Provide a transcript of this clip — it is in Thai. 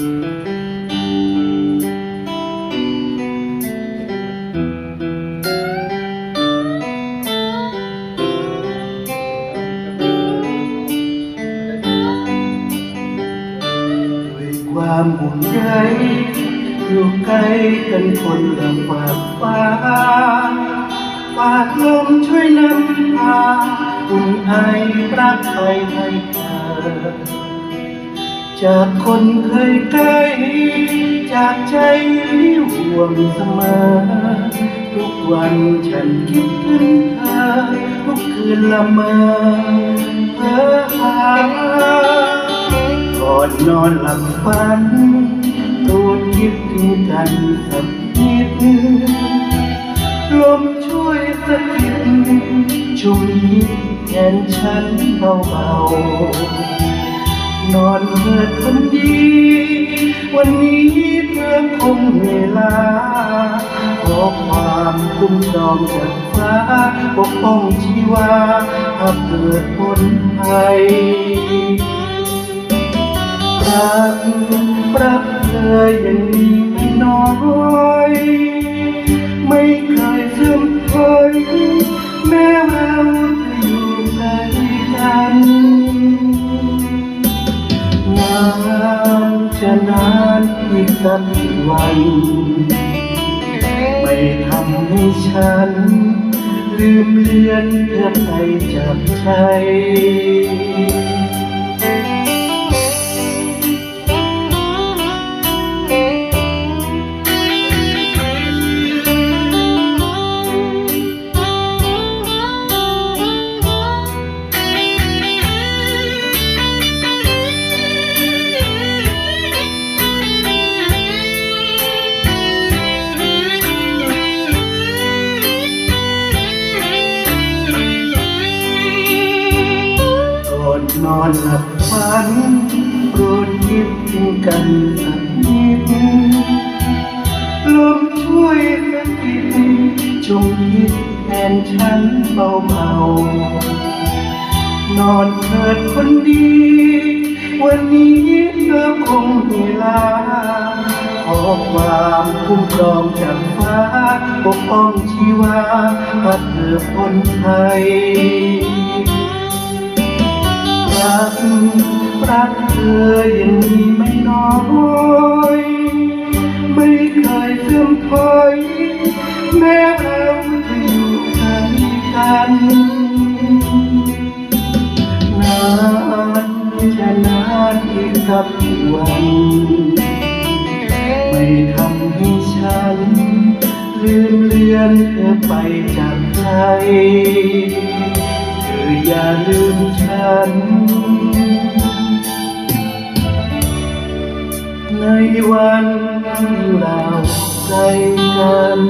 ด้วยความห่วงใยอยู่ใกล้กันคนละฝากฟ้าฝากลมช่วยนำพาอุ่นไอรักไปให้เธอ จากคนเคยใกล้ จากใจที่ห่วงเสมอ ทุกวันฉันคิดถึงเธอ ทุกคืนละเมอเพ้อหาก่อนนอนหลับฝันตัวคิดถึงกันสักนิดลมช่วยสะกิดชุ่มยิ้มแทนฉันเบาๆ นอนเถิดคนดี วันนี้เพื่อคงเวลา ขอความคุ้มครองจากฟ้าปกป้องชีวาถ้าเกิดผลภัยรักรักเธออย่างนี้ จะนานอีกสักวัน ไม่ทำให้ฉัน ลืมเลือนเธอไปจากใจ นอนหลับฝันโปรดคิดถึงกันสักนิดลมช่วยสะกิดจงคิดแทนฉันเบาๆนอนเถิดคนดี วันนี้เธอคงเวลาขอความคุ้มครองจากฟ้าปกป้องชีวาถ้าเธอพ้นภัย ก รักเธออย่างนี้ไม่น้อยไม่เคยเสื่อมถอยแม้เราจะอยู่กันกันนานจะนานอีกสักวันไม่ทำให้ฉัน ลืมเลือนเธอไปจากใจ ออย่าลืมฉัน ในวันที่เราใกล้กัน